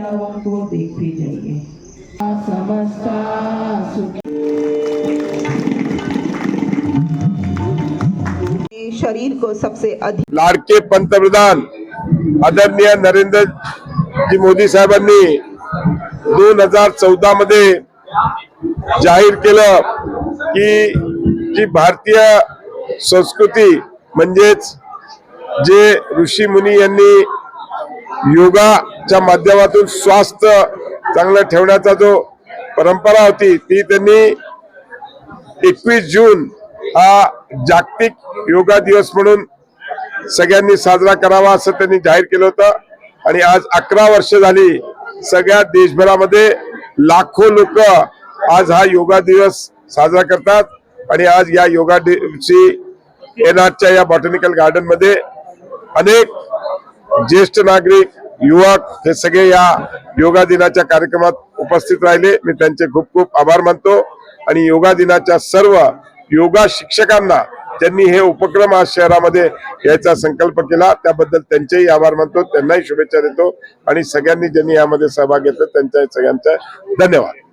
वक्त वो देखते सुखी शरीर को सबसे अधिक लाडके पंतप्रधान आदरणीय नरेंद्र जी मोदी साहेबांनी दोन हजार चौदा मध्ये जाहीर केलं की जी भारतीय संस्कृती म्हणजेच जे ऋषी मुनी यांनी च्या माध्यमातून स्वास्थ्य चांगलं ठेवण्याचा जो परंपरा होती ती त्यांनी एकवीस जून हा जागतिक योगा दिवस म्हणून सगळ्यांनी साजरा करावा असं त्यांनी जाहीर केलं होतं. आणि आज अकरा वर्ष झाली सगळ्या देशभरामध्ये लाखो लोक आज हा योगा दिवस साजरा करतात. आणि आज या योगा दिवशी एनआरच्या या बॉटनिकल गार्डनमध्ये अनेक ज्येष्ठ नागरिक युवक हे सगळे या योगा दिनाच्या कार्यक्रमात उपस्थित राहिले. मी त्यांचे खूप खूप आभार मानतो. आणि योगा दिनाच्या सर्व योगा शिक्षकांना त्यांनी हे उपक्रम आज शहरामध्ये यायचा संकल्प केला त्याबद्दल त्यांचेही आभार मानतो. त्यांनाही शुभेच्छा देतो. आणि सगळ्यांनी ज्यांनी यामध्ये सहभाग घेतला त्यांच्या सगळ्यांचा धन्यवाद.